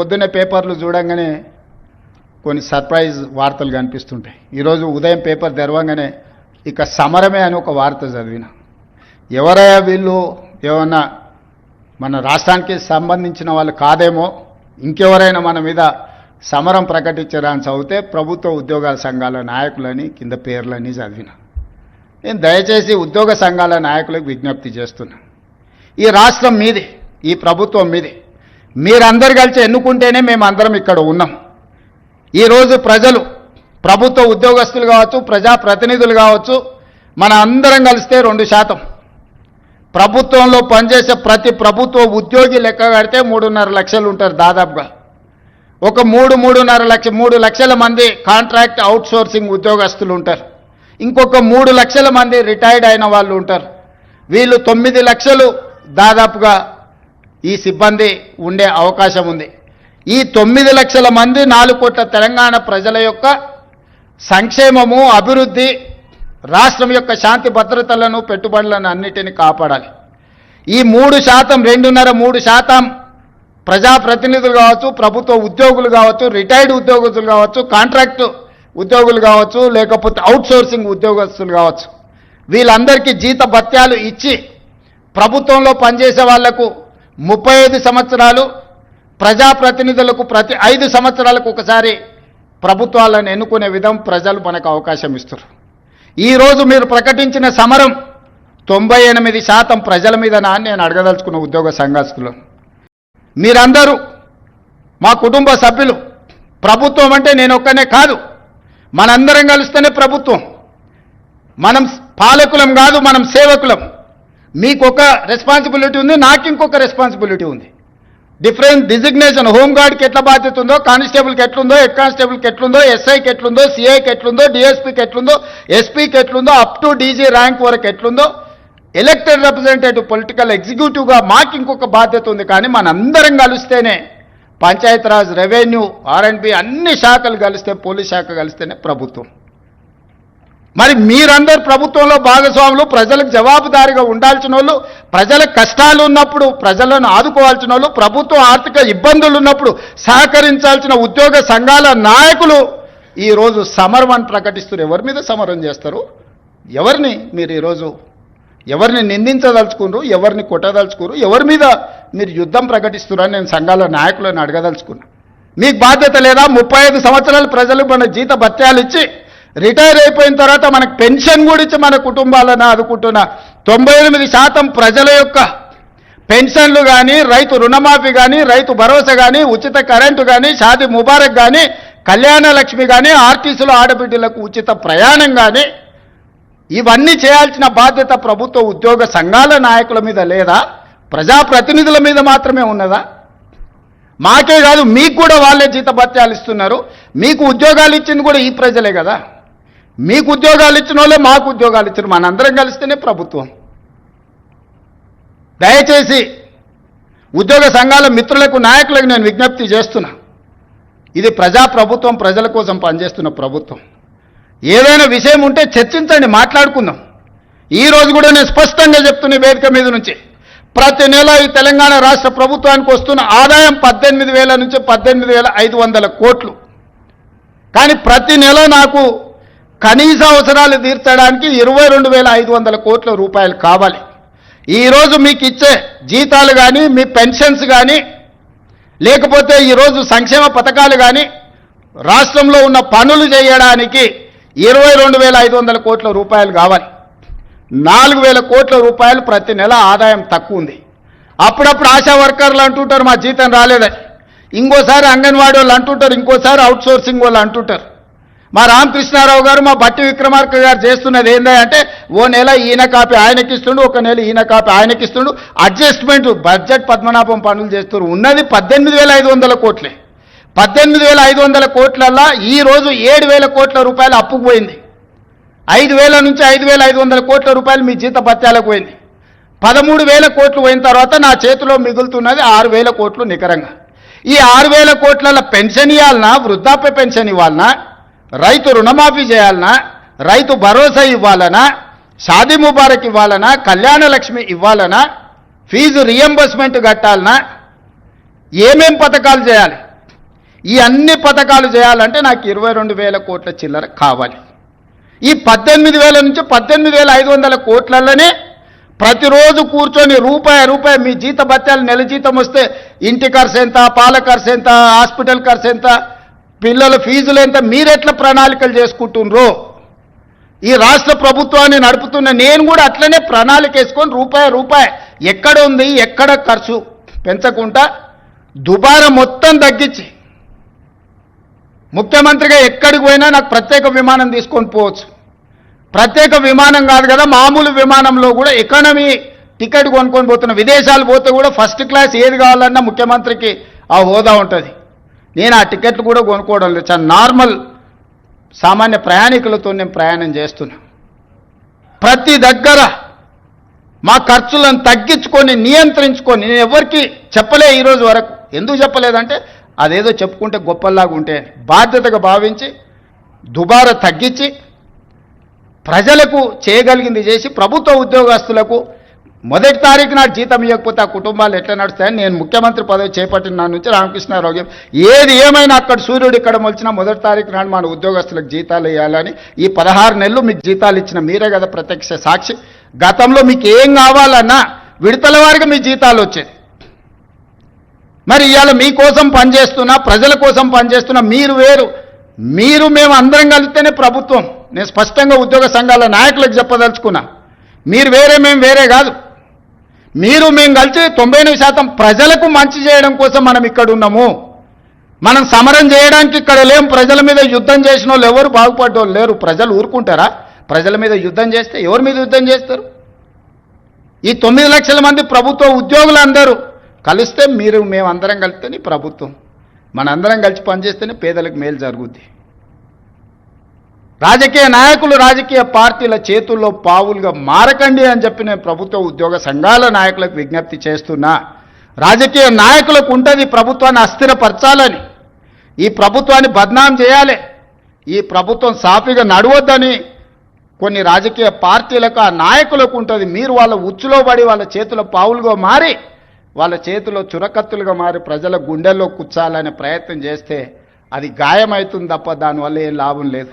పొద్దున్నే పేపర్లు చూడంగానే కొన్ని సర్ప్రైజ్ వార్తలు కనిపిస్తుంటాయి. ఈరోజు ఉదయం పేపర్ తెరవంగానే ఇక సమరమే అని ఒక వార్త చదివిన. ఎవరయ్యా వీళ్ళు? ఏమన్నా మన రాష్ట్రానికి సంబంధించిన వాళ్ళు కాదేమో? ఇంకెవరైనా మన మీద సమరం ప్రకటించడానికి అని చదివితే ప్రభుత్వ ఉద్యోగాల సంఘాల నాయకులని కింద పేర్లని చదివిన. నేను దయచేసి ఉద్యోగ సంఘాల నాయకులకు విజ్ఞప్తి చేస్తున్నా. ఈ రాష్ట్రం మీది ఈ ప్రభుత్వం మీది. మీరందరు కలిసి ఎన్నుకుంటేనే మేము అందరం ఇక్కడ ఉన్నాం. ఈరోజు ప్రజలు ప్రభుత్వ ఉద్యోగస్తులు కావచ్చు ప్రజాప్రతినిధులు కావచ్చు మన అందరం కలిస్తే రెండు శాతం. ప్రభుత్వంలో పనిచేసే ప్రతి ప్రభుత్వ ఉద్యోగి లెక్క కడితే మూడున్నర లక్షలు ఉంటారు దాదాపుగా. ఒక మూడు మూడున్నర లక్ష మూడు లక్షల మంది కాంట్రాక్ట్ అవుట్సోర్సింగ్ ఉద్యోగస్తులు ఉంటారు. ఇంకొక మూడు లక్షల మంది రిటైర్డ్ అయిన వాళ్ళు ఉంటారు. వీళ్ళు తొమ్మిది లక్షలు దాదాపుగా ఈ సిబ్బంది ఉండే అవకాశం ఉంది. ఈ తొమ్మిది లక్షల మంది నాలుగు కోట్ల తెలంగాణ ప్రజల యొక్క సంక్షేమము అభివృద్ధి రాష్ట్రం యొక్క శాంతి భద్రతలను పెట్టుబడులను అన్నిటిని కాపాడాలి. ఈ మూడు శాతం రెండున్నర మూడు శాతం ప్రజాప్రతినిధులు కావచ్చు ప్రభుత్వ ఉద్యోగులు కావచ్చు రిటైర్డ్ ఉద్యోగస్తులు కావచ్చు కాంట్రాక్ట్ ఉద్యోగులు కావచ్చు లేకపోతే అవుట్సోర్సింగ్ ఉద్యోగస్తులు కావచ్చు. వీళ్ళందరికీ జీత భత్యాలు ఇచ్చి ప్రభుత్వంలో పనిచేసే వాళ్ళకు ముప్పై ఐదు సంవత్సరాలు ప్రజాప్రతినిధులకు ప్రతి ఐదు సంవత్సరాలకు ఒకసారి ప్రభుత్వాలను ఎన్నుకునే విధం ప్రజలు మనకు అవకాశం ఇస్తారు. ఈరోజు మీరు ప్రకటించిన సమరం తొంభై ఎనిమిది శాతం ప్రజల మీద నేను అడగదలుచుకున్న ఉద్యోగ సంఘస్థులు. మీరందరూ మా కుటుంబ సభ్యులు ప్రభుత్వం అంటే నేను ఒక్కనే కాదు మనందరం కలిస్తేనే ప్రభుత్వం. మనం పాలకులం కాదు మనం సేవకులం. మీకు ఒక రెస్పాన్సిబిలిటీ ఉంది నాకు ఇంకొక రెస్పాన్సిబిలిటీ ఉంది. డిఫరెంట్ డిజిగ్నేషన్ హోంగార్డ్కి ఎట్లా బాధ్యత ఉందో కానిస్టేబుల్కి ఎట్లుందో హెడ్ కానిస్టేబుల్కి ఎట్లుందో ఎస్ఐకి ఎట్లుందో సిఐకి ఎట్లుందో డిఎస్పీకి ఎట్లుందో ఎస్పీకి ఎట్లుందో అప్ టు డీజీ ర్యాంక్ వరకు ఎట్లుందో ఎలక్టెడ్ రిప్రజెంటేటివ్ పొలిటికల్ ఎగ్జిక్యూటివ్గా మాకు ఇంకొక బాధ్యత ఉంది. కానీ మనందరం కలిస్తేనే పంచాయతీరాజ్ రెవెన్యూ ఆర్ఎండ్బి అన్ని శాఖలు కలిస్తే పోలీస్ శాఖ కలిస్తేనే ప్రభుత్వం. మరి మీరందరు ప్రభుత్వంలో భాగస్వాములు ప్రజలకు జవాబుదారీగా ఉండాల్సిన వాళ్ళు ప్రజల కష్టాలు ఉన్నప్పుడు ప్రజలను ఆదుకోవాల్సిన వాళ్ళు ప్రభుత్వ ఆర్థిక ఇబ్బందులు ఉన్నప్పుడు సహకరించాల్సిన ఉద్యోగ సంఘాల నాయకులు ఈరోజు సమరం అని ప్రకటిస్తారు ఎవరి మీద సమరం చేస్తారు? ఎవరిని మీరు ఈరోజు ఎవరిని నిందించదలుచుకున్నారు? ఎవరిని కొట్టదలుచుకున్నారు? ఎవరి మీద మీరు యుద్ధం ప్రకటిస్తున్నారని నేను సంఘాల నాయకులను అడగదలుచుకున్నా. మీకు బాధ్యత లేదా? ముప్పై ఐదు సంవత్సరాలు ప్రజలు మన జీత భత్యాలు ఇచ్చి రిటైర్ అయిపోయిన తర్వాత మనకు పెన్షన్ కూడా ఇచ్చి మన కుటుంబాలను ఆదుకుంటున్న తొంభై ఎనిమిది శాతం ప్రజల యొక్క పెన్షన్లు కానీ రైతు రుణమాఫీ కానీ రైతు భరోసా కానీ ఉచిత కరెంటు కానీ షాది ముబారక్ కానీ కళ్యాణ లక్ష్మి కానీ ఆర్టీసీలో ఆడబిడ్డలకు ఉచిత ప్రయాణం కానీ ఇవన్నీ చేయాల్సిన బాధ్యత ప్రభుత్వ ఉద్యోగ సంఘాల నాయకుల మీద లేదా ప్రజాప్రతినిధుల మీద మాత్రమే ఉన్నదా? మాకే కాదు మీకు కూడా వాళ్ళే జీతభత్యాలు ఇస్తున్నారు. మీకు ఉద్యోగాలు ఇచ్చింది కూడా ఈ ప్రజలే కదా? మీకు ఉద్యోగాలు ఇచ్చిన వాళ్ళే మాకు ఉద్యోగాలు ఇచ్చిన మనందరం కలిస్తేనే ప్రభుత్వం. దయచేసి ఉద్యోగ సంఘాల మిత్రులకు నాయకులకు నేను విజ్ఞప్తి చేస్తున్నా. ఇది ప్రజా ప్రభుత్వం ప్రజల కోసం పనిచేస్తున్న ప్రభుత్వం. ఏదైనా విషయం ఉంటే చర్చించండి మాట్లాడుకుందాం. ఈ రోజు కూడా నేను స్పష్టంగా చెప్తున్న వేదిక మీద నుంచి ప్రతి నెల ఈ తెలంగాణ రాష్ట్ర ప్రభుత్వానికి వస్తున్న ఆదాయం పద్దెనిమిది వేల నుంచి పద్దెనిమిది వేల ఐదు వందల కోట్లు. కానీ ప్రతి నెల నాకు కనీస అవసరాలు తీర్చడానికి ఇరవై రెండు వేల ఐదు వందల కోట్ల రూపాయలు కావాలి. ఈరోజు మీకు ఇచ్చే జీతాలు కానీ మీ పెన్షన్స్ కానీ లేకపోతే ఈరోజు సంక్షేమ పథకాలు కానీ రాష్ట్రంలో ఉన్న పనులు చేయడానికి ఇరవై రెండు వేల ఐదు వందల కోట్ల రూపాయలు కావాలి. నాలుగు వేల కోట్ల రూపాయలు ప్రతి నెల ఆదాయం తక్కువ ఉంది. అప్పుడప్పుడు ఆశా వర్కర్లు అంటుంటారు మా జీతం రాలేదని ఇంకోసారి అంగన్వాడీ వాళ్ళు అంటుంటారు ఇంకోసారి అవుట్సోర్సింగ్ వాళ్ళు అంటుంటారు. మా రామకృష్ణారావు గారు మా బట్టి విక్రమార్క గారు చేస్తున్నది ఏంటంటే ఓ నెల ఈయన కాపీ ఆయనకి ఇస్తుండు ఒక నెల ఈయన కాపీ ఆయనకి ఇస్తుండు. అడ్జస్ట్మెంట్ బడ్జెట్ పద్మనాభం పనులు చేస్తున్నారు. ఉన్నది పద్దెనిమిది వేల ఐదు వందల కోట్లే. పద్దెనిమిది వేల ఐదు వందల కోట్లల్లా ఈరోజు ఏడు వేల కోట్ల రూపాయలు అప్పుకు పోయింది. ఐదు వేల నుంచి ఐదు వేల ఐదు వందల కోట్ల రూపాయలు మీ జీత భత్యాలకు పోయింది. పదమూడు వేల కోట్లు పోయిన తర్వాత నా చేతిలో మిగులుతున్నది ఆరు వేల కోట్లు నికరంగా. ఈ ఆరు వేల కోట్ల పెన్షన్ ఇవ్వాలన్నా వృద్ధాప్య పెన్షన్ ఇవ్వాలనా? రైతు రుణమాఫీ చేయాలన్నా రైతు భరోసా ఇవ్వాలనా షాదీ ముబారక్ ఇవ్వాలనా కళ్యాణ లక్ష్మి ఇవ్వాలనా ఫీజు రియంబర్స్మెంట్ కట్టాలనా ఏమేం పథకాలు చేయాలి? ఈ అన్ని పథకాలు చేయాలంటే నాకు ఇరవై రెండు వేల కోట్ల చిల్లర కావాలి. ఈ పద్దెనిమిది వేల నుంచి పద్దెనిమిది వేల ఐదు వందల కోట్లలోనే ప్రతిరోజు కూర్చొని రూపాయి రూపాయి మీ జీత భత్యాలు నెల జీతం వస్తే ఇంటి ఖర్చు ఎంత పాల ఖర్చు ఎంత హాస్పిటల్ ఖర్చు ఎంత పిల్లల ఫీజులు ఎంత? మీరెట్లా ప్రణాళికలు చేసుకుంటుండ్రో? ఈ రాష్ట్ర ప్రభుత్వాన్ని నడుపుతున్న నేను కూడా అట్లనే ప్రణాళిక వేసుకొని రూపాయి రూపాయి ఎక్కడ ఉంది ఎక్కడ ఖర్చు? పెంచకుండా దుబారా మొత్తం తగ్గించి ముఖ్యమంత్రిగా ఎక్కడికి పోయినా నాకు ప్రత్యేక విమానం తీసుకొని పోవచ్చు. ప్రత్యేక విమానం కాదు కదా మామూలు విమానంలో కూడా ఎకానమీ టికెట్ కొనుక్కొని పోతున్న విదేశాలు పోతే కూడా ఫస్ట్ క్లాస్ ఏది కావాలన్నా ముఖ్యమంత్రికి ఆ హోదా ఉంటుంది. నేను ఆ టికెట్లు కూడా కొనుక్కోవడం లేదు. చాలా నార్మల్ సామాన్య ప్రయాణికులతో నేను ప్రయాణం చేస్తున్నా. ప్రతి దగ్గర మా ఖర్చులను తగ్గించుకొని నియంత్రించుకొని నేను ఎవరికి చెప్పలే ఈరోజు వరకు. ఎందుకు చెప్పలేదంటే అదేదో చెప్పుకుంటే గొప్పలాగా ఉంటే బాధ్యతగా భావించి దుబారా తగ్గించి ప్రజలకు చేయగలిగింది చేసి ప్రభుత్వ ఉద్యోగస్తులకు మొదటి తారీఖు నాడు జీతం ఇవ్వకపోతే ఆ కుటుంబాలు ఎట్లా నడుస్తాయని నేను ముఖ్యమంత్రి పదవి చేపట్టిన నా నుంచి రామకృష్ణారావు ఏది ఏమైనా అక్కడ సూర్యుడు ఇక్కడ మొలిచినా మొదటి తారీఖు నాడు మన ఉద్యోగస్తులకు జీతాలు ఇవ్వాలని ఈ పదహారు నెలలు మీకు జీతాలు ఇచ్చిన మీరే కదా ప్రత్యక్ష సాక్షి. గతంలో మీకు ఏం కావాలన్నా విడతల వారికి మీ జీతాలు వచ్చేది. మరి ఇవాళ మీకోసం పనిచేస్తున్నా ప్రజల కోసం పనిచేస్తున్నా మీరు వేరు. మీరు మేము అందరం కలిస్తేనే ప్రభుత్వం. నేను స్పష్టంగా ఉద్యోగ సంఘాల నాయకులకు చెప్పదలుచుకున్నా. మీరు వేరే మేము వేరే కాదు. మీరు మేము కలిసి తొంభై ఎనిమిది శాతం ప్రజలకు మంచి చేయడం కోసం మనం ఇక్కడ ఉన్నాము. మనం సమరం చేయడానికి ఇక్కడ లేం. ప్రజల మీద యుద్ధం చేసిన వాళ్ళు ఎవరు బాగుపడ్డోళ్ళు లేరు. ప్రజలు ఊరుకుంటారా? ప్రజల మీద యుద్ధం చేస్తే ఎవరి మీద యుద్ధం చేస్తారు? ఈ తొమ్మిది లక్షల మంది ప్రభుత్వ ఉద్యోగులు అందరూ కలిస్తే మీరు మేమందరం కలిస్తేనే ప్రభుత్వం. మనందరం కలిసి పనిచేస్తేనే పేదలకు మేలు జరుగుద్ది. రాజకీయ నాయకులు రాజకీయ పార్టీల చేతుల్లో పావులుగా మారకండి అని చెప్పి నేను ప్రభుత్వ ఉద్యోగ సంఘాల నాయకులకు విజ్ఞప్తి చేస్తున్నా. రాజకీయ నాయకులకు ఉంటుంది ప్రభుత్వాన్ని అస్థిరపరచాలని. ఈ ప్రభుత్వాన్ని బద్నాం చేయాలి. ఈ ప్రభుత్వం సాఫీగా నడవద్దని కొన్ని రాజకీయ పార్టీలకు ఆ నాయకులకు ఉంటుంది. మీరు వాళ్ళ ఉచ్చులో పడి వాళ్ళ చేతుల పావులుగా మారి వాళ్ళ చేతిలో చురకత్తులుగా మారి ప్రజల గుండెల్లో కూర్చాలనే ప్రయత్నం చేస్తే అది గాయమవుతుంది తప్ప దానివల్ల ఏం లాభం లేదు.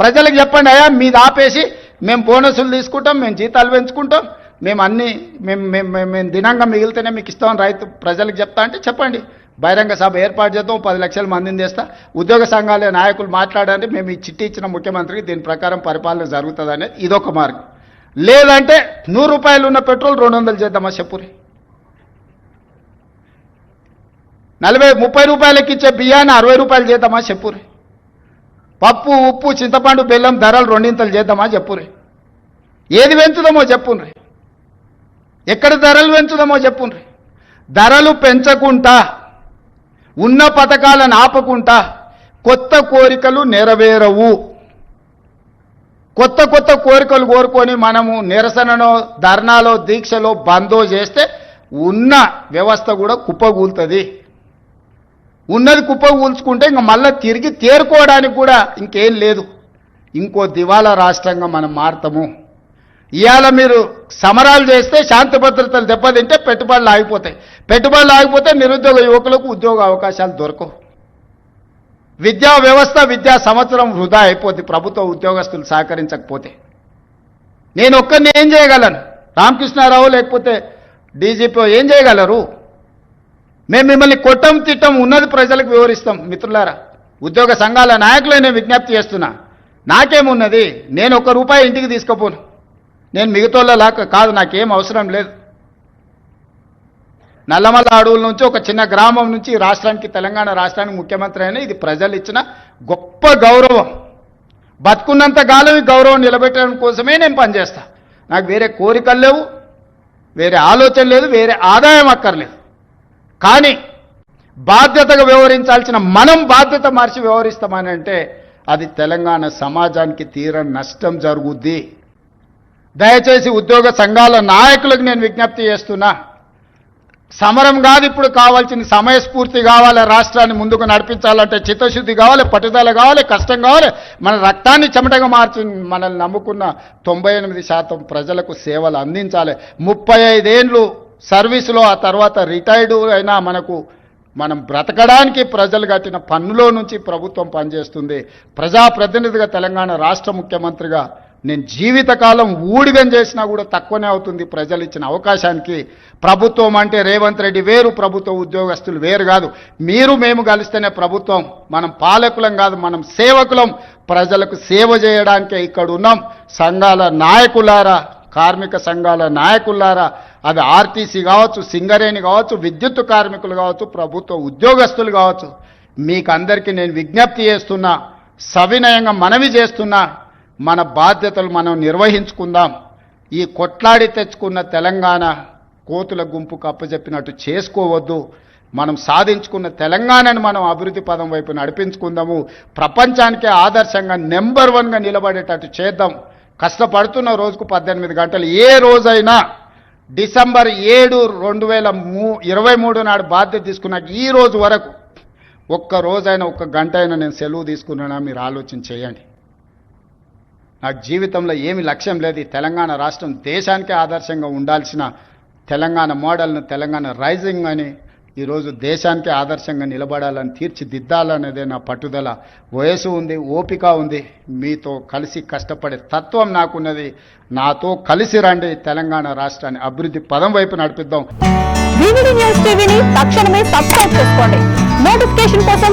ప్రజలకు చెప్పండి అయ్యా మీది ఆపేసి మేము బోనసులు తీసుకుంటాం మేము జీతాలు పెంచుకుంటాం మేము అన్ని మేము మేము మేము మేము దినంగా మిగిలితేనే మీకు ఇస్తాం రైతు ప్రజలకు చెప్తా అంటే చెప్పండి. బహిరంగ సభ ఏర్పాటు చేద్దాం పది లక్షల మందిని తెస్తా. ఉద్యోగ సంఘాల నాయకులు మాట్లాడండి మేము ఈ చిట్టి ఇచ్చిన ముఖ్యమంత్రికి దీని ప్రకారం పరిపాలన జరుగుతుంది అనేది ఇదొక మార్గం. లేదంటే నూరు రూపాయలు ఉన్న పెట్రోల్ రెండు వందలు చేద్దామా చెప్పురి? నలభై ముప్పై రూపాయలకి ఇచ్చే బియ్యాన్ని అరవై రూపాయలు చేద్దామా చెప్పురి? పప్పు ఉప్పు చింతపండు బెల్లం ధరలు రెండింతలు చేద్దామా చెప్పురే ఏది పెంచుదామో చెప్పుండ్రి ఎక్కడ ధరలు పెంచుదామో చెప్పుండ్రి ధరలు పెంచకుండా ఉన్న పథకాలను ఆపకుండా కొత్త కోరికలు నెరవేరవు. కొత్త కొత్త కోరికలు కోరుకొని మనము నిరసనలో ధర్నాలో దీక్షలో బందో చేస్తే ఉన్న వ్యవస్థ కూడా కుప్పగూలుతుంది. ఉన్నది కుప్పగూల్చుకుంటే ఇంకా మళ్ళీ తిరిగి తేరుకోవడానికి కూడా ఇంకేం లేదు. ఇంకో దివాలా రాష్ట్రంగా మనం మారతాము. ఇవాళ మీరు సమరాలు చేస్తే శాంతి భద్రతలు దెబ్బతింటే పెట్టుబడులు ఆగిపోతాయి. పెట్టుబడులు ఆగిపోతే నిరుద్యోగ యువకులకు ఉద్యోగ అవకాశాలు దొరకవు. విద్యా వ్యవస్థ విద్యా సంవత్సరం వృధా అయిపోద్ది. ప్రభుత్వ ఉద్యోగస్తులు సహకరించకపోతే. నేను ఒక్కరిని ఏం చేయగలను? రామకృష్ణారావు లేకపోతే డీజీపీ ఏం చేయగలరు? మేము మిమ్మల్ని కొట్టం తిట్టం ఉన్నది ప్రజలకు వివరిస్తాం. మిత్రులారా ఉద్యోగ సంఘాల నాయకులే నేను విజ్ఞప్తి చేస్తున్నా. నాకేమున్నది? నేను ఒక్క రూపాయి ఇంటికి తీసుకుపోను. నేను మిగతాలాగా కాదు నాకేం అవసరం లేదు. నల్లమల్ల అడవుల నుంచి ఒక చిన్న గ్రామం నుంచి రాష్ట్రానికి తెలంగాణ రాష్ట్రానికి ముఖ్యమంత్రి అయినా ఇది ప్రజలు ఇచ్చిన గొప్ప గౌరవం. బతుకున్నంత కాలం ఈ గౌరవం నిలబెట్టడం కోసమే నేను పనిచేస్తా. నాకు వేరే కోరికలు లేవు వేరే ఆలోచన లేదు వేరే ఆదాయం అక్కర్లేదు. కానీ బాధ్యతగా వ్యవహరించాల్సిన మనం బాధ్యత మార్చి వ్యవహరిస్తామని అంటే అది తెలంగాణ సమాజానికి తీర నష్టం జరుగుద్ది. దయచేసి ఉద్యోగ సంఘాల నాయకులకు నేను విజ్ఞప్తి చేస్తున్నా. సమరం కాదు ఇప్పుడు కావాల్సిన సమయస్ఫూర్తి కావాలి రాష్ట్రాన్ని ముందుకు నడిపించాలంటే చిత్తశుద్ధి కావాలి పట్టుదల కావాలి కష్టం కావాలి. మన రక్తాన్ని చెమటగా మార్చి మనల్ని నమ్ముకున్న తొంభై ఎనిమిది శాతం ప్రజలకు సేవలు అందించాలి. ముప్పై ఐదేండ్లు సర్వీసులో ఆ తర్వాత రిటైర్డ్ అయినా మనకు మనం బ్రతకడానికి ప్రజలు కట్టిన పన్నులో నుంచి ప్రభుత్వం పనిచేస్తుంది. ప్రజాప్రతినిధిగా తెలంగాణ రాష్ట్ర ముఖ్యమంత్రిగా నేను జీవితకాలం ఊడిగం చేసినా కూడా తక్కువనే అవుతుంది ప్రజలు ఇచ్చిన అవకాశానికి. ప్రభుత్వం అంటే రేవంత్ రెడ్డి వేరు ప్రభుత్వ ఉద్యోగస్తులు వేరు కాదు. మీరు మేము కలిస్తేనే ప్రభుత్వం. మనం పాలకులం కాదు మనం సేవకులం. ప్రజలకు సేవ చేయడానికే ఇక్కడ ఉన్నాం సంఘాల నాయకులారా కార్మిక సంఘాల నాయకులారా అది ఆర్టీసీ కావచ్చు సింగరేణి కావచ్చు విద్యుత్ కార్మికులు కావచ్చు ప్రభుత్వ ఉద్యోగస్తులు కావచ్చు. మీకు అందరికీ నేను విజ్ఞప్తి చేస్తున్నా సవినయంగా మనవి చేస్తున్నా మన బాధ్యతలు మనం నిర్వహించుకుందాం. ఈ కొట్లాడి తెచ్చుకున్న తెలంగాణ కోతుల గుంపు కప్పజెప్పినట్టు చేసుకోవద్దు. మనం సాధించుకున్న తెలంగాణను మనం అభివృద్ధి పదం వైపు నడిపించుకుందాము. ప్రపంచానికే ఆదర్శంగా నెంబర్ వన్గా నిలబడేటట్టు చేద్దాం. కష్టపడుతున్న రోజుకు పద్దెనిమిది గంటలు ఏ రోజైనా డిసెంబర్ ఏడు రెండు వేల మూ ఇరవై మూడు నాడు బాధ్యత తీసుకున్నాక ఈ రోజు వరకు ఒక్క రోజైనా ఒక్క గంట అయినా నేను సెలవు తీసుకున్నానా మీరు ఆలోచన చేయండి. నాకు జీవితంలో ఏమి లక్ష్యం లేదు. తెలంగాణ రాష్ట్రం దేశానికే ఆదర్శంగా ఉండాల్సిన తెలంగాణ మోడల్ను తెలంగాణ రైజింగ్ అని ఈరోజు దేశానికి ఆదర్శంగా నిలబడాలని తీర్చిదిద్దాలనేదే నా పట్టుదల. వయసు ఉంది ఓపిక ఉంది. మీతో కలిసి కష్టపడే తత్వం నాకున్నది. నాతో కలిసి రండి తెలంగాణ రాష్ట్రాన్ని అభివృద్ధి పదం వైపు నడిపిద్దాం. న్యూస్ టీవీని తక్షణమే సబ్స్క్రైబ్ చేసుకోండి. నోటిఫికేషన్ కోసం